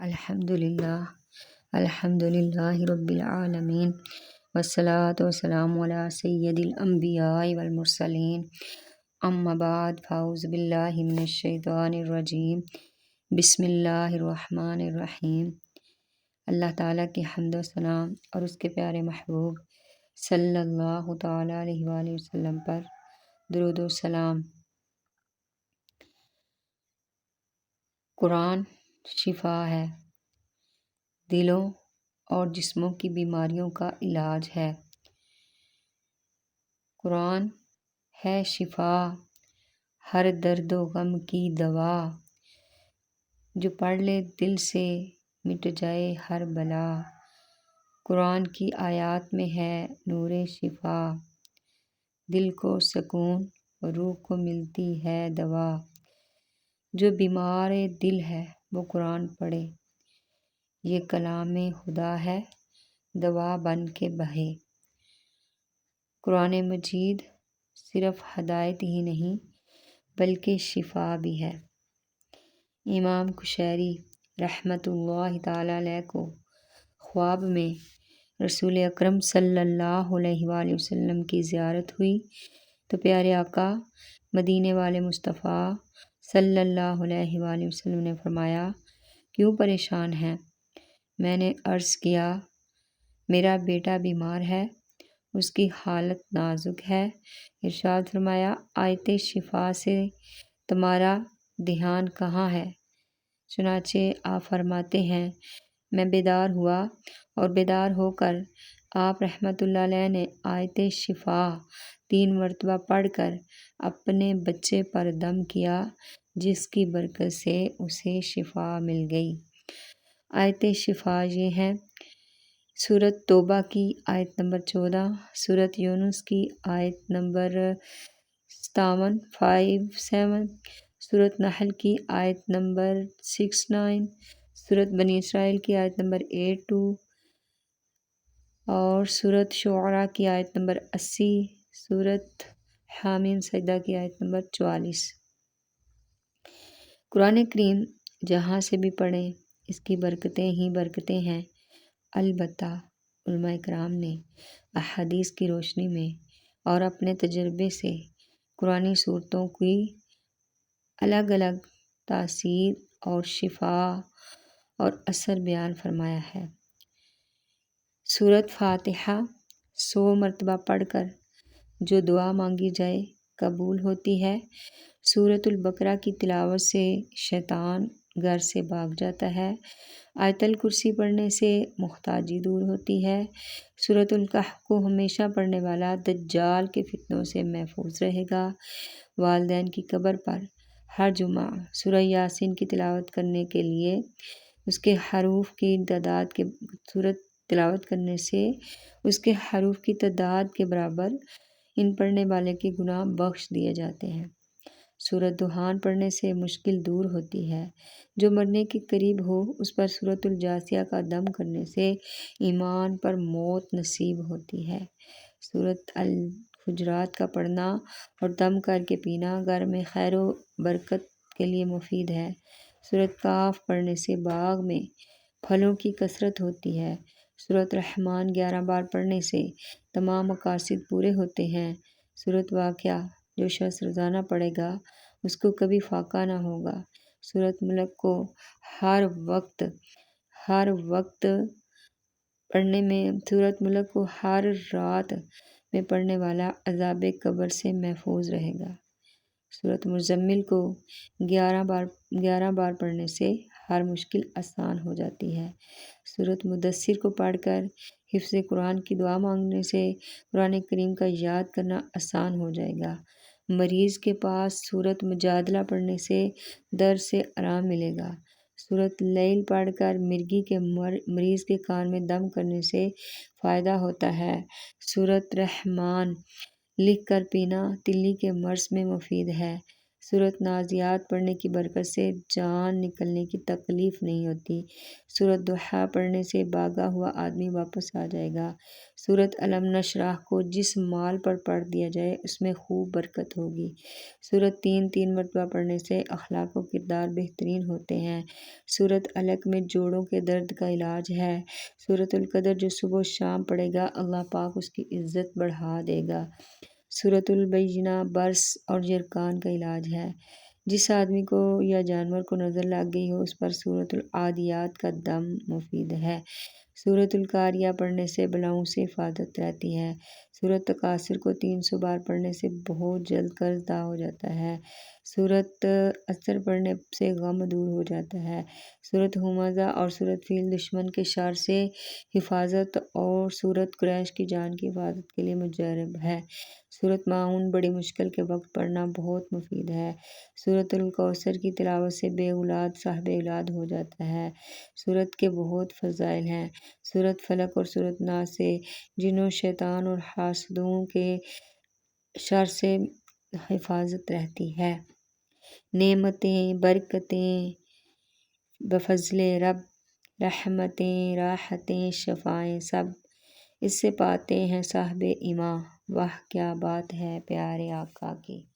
الحمد للہ الحمد للہ رب العالمین وسلاۃ وسلام علیہ سید الانبیاء والمرسلین. اما بعد فاؤز باللہ من الشیطان الرجیم. بسم اللہ الرحمن الرحیم. اللہ تعالیٰ کی حمد و سلام اور اس کے پیارے محبوب صلی اللہ تعالیٰ علیہ وآلہ وسلم پر درود و سلام. قرآن شفا ہے۔ دلوں اور جسموں کی بیماریوں کا علاج ہے۔ قرآن ہے شفا۔ ہر درد و غم کی دوا۔ جو پڑھ لے دل سے مٹ جائے ہر بلا۔ قرآن کی آیات میں ہے نور شفا۔ دل کو سکون روح کو ملتی ہے دوا۔ جو بیمار دل ہے۔ وہ قرآن پڑھے۔ یہ کلام خدا ہے، دوا بن کے بہے۔ قرآن مجید صرف ہدایت ہی نہیں، بلکہ شفا بھی ہے۔ امام کشیری رحمۃ اللہ تعالیٰ علیہ کو خواب میں رسول اکرم صلی اللہ علیہ وآلہ وسلم کی زیارت ہوئی۔ تو پیارے آقا، مدینے والے مصطفیٰ صلی اللہ علیہ وآلہ وسلم نے فرمایا، کیوں پریشان ہیں؟ میں نے عرض کیا، میرا بیٹا بیمار ہے، اس کی حالت نازک ہے۔ ارشاد فرمایا، آیت شفا سے تمہارا دھیان کہاں ہے؟ چنانچہ آپ فرماتے ہیں، میں بیدار ہوا اور بیدار ہو کر آپ رحمۃ اللہ علیہ نے آیت شفا تین مرتبہ پڑھ کر اپنے بچے پر دم کیا، جس کی برکت سے اسے شفا مل گئی۔ آیت شفا یہ ہیں صورت توبہ کی آیت نمبر چودہ صورت یونس کی آیت نمبر ستاون فائیو سیون صورت نحل کی آیت نمبر سکس نائن صورت بنی اسرائیل کی آیت نمبر ایٹ ٹو اور صورت شعراء کی آیت نمبر اسی۔ صورت حامیم سجدہ کی آیت نمبر چوالیس۔ قرآن کریم جہاں سے بھی پڑھیں، اس کی برکتیں ہی برکتیں ہیں۔ البتہ علماء کرام نے احادیث کی روشنی میں اور اپنے تجربے سے قرآن صورتوں کی الگ الگ تاثیر اور شفا اور اثر بیان فرمایا ہے۔ صورت فاتحہ سو مرتبہ پڑھ کر جو دعا مانگی جائے قبول ہوتی ہے۔ صورت البقرہ کی تلاوت سے شیطان گھر سے بھاگ جاتا ہے۔ آیت الکرسی پڑھنے سے محتاجی دور ہوتی ہے۔ صورت القح کو ہمیشہ پڑھنے والا دجال کے فتنوں سے محفوظ رہے گا۔ والدین کی قبر پر ہر جمعہ سورہ یاسین کی تلاوت کرنے کے لیے، اس کے حروف کی تعداد کے صورت تلاوت کرنے سے، اس کے حروف کی تعداد کے برابر ان پڑھنے والے کے گناہ بخش دیے جاتے ہیں۔ صورت دہان پڑھنے سے مشکل دور ہوتی ہے۔ جو مرنے کے قریب ہو، اس پر صورت الجاسیہ کا دم کرنے سے ایمان پر موت نصیب ہوتی ہے۔ صورت الحجرات کا پڑھنا اور دم کر کے پینا گھر میں خیر و برکت کے لیے مفید ہے۔ صورت کاف پڑھنے سے باغ میں پھلوں کی کثرت ہوتی ہے۔ صورت رحمان گیارہ بار پڑھنے سے تمام مقاصد پورے ہوتے ہیں۔ صورت واقعہ، جو شخص روزانہ پڑھے گا، اس کو کبھی فاقہ نہ ہوگا۔ صورت ملک کو ہر وقت ہر وقت پڑھنے میں صورت ملک کو ہر رات میں پڑھنے والا عذاب قبر سے محفوظ رہے گا۔ صورت مزمل کو گیارہ بار گیارہ بار پڑھنے سے ہر مشکل آسان ہو جاتی ہے۔ صورت مدثر کو پڑھ کر حفظ قرآن کی دعا مانگنے سے قرآن کریم کا یاد کرنا آسان ہو جائے گا۔ مریض کے پاس صورت مجادلہ پڑھنے سے درد سے آرام ملے گا۔ صورت لیل پڑھ کر مرغی کے مریض کے کان میں دم کرنے سے فائدہ ہوتا ہے۔ صورت رحمان لکھ کر پینا تلی کے مرض میں مفید ہے۔ صورت نازیات پڑھنے کی برکت سے جان نکلنے کی تکلیف نہیں ہوتی۔ صورت دحا پڑھنے سے بھاگا ہوا آدمی واپس آ جائے گا۔ صورت علم نشرح کو جس مال پر پڑھ دیا جائے، اس میں خوب برکت ہوگی۔ صورت تین تین مرتبہ پڑھنے سے اخلاق و کردار بہترین ہوتے ہیں۔ صورت علق میں جوڑوں کے درد کا علاج ہے۔ صورت القدر جو صبح و شام پڑھے گا، اللہ پاک اس کی عزت بڑھا دے گا۔ صورت البینہ برس اور جرکان کا علاج ہے۔ جس آدمی کو یا جانور کو نظر لگ گئی ہو، اس پر صورت العادیات کا دم مفید ہے۔ صورت القاریہ پڑھنے سے بلاؤں سے حفاظت رہتی ہے۔ صورت تقاصر کو تین سو بار پڑھنے سے بہت جلد قرض دا ہو جاتا ہے۔ صورت اثر پڑھنے سے غم دور ہو جاتا ہے۔ صورت حمزہ اور صورت فیل دشمن کے شار سے حفاظت اور صورت قریش کی جان کی حفاظت کے لیے مجرب ہے۔ صورت معاون بڑی مشکل کے وقت پڑھنا بہت مفید ہے۔ صورت الکوثر کی تلاوت سے بے اولاد صاحب اولاد ہو جاتا ہے۔ صورت کے بہت فضائل ہیں۔ صورت فلک اور صورت نا سے، جنوں شیطان اور حاسدوں کے شر سے حفاظت رہتی ہے۔ نعمتیں، برکتیں، بفضل رب، رحمتیں، راحتیں، شفائیں سب اس سے پاتے ہیں صاحب ایمان۔ واہ، کیا بات ہے پیارے آقا کی۔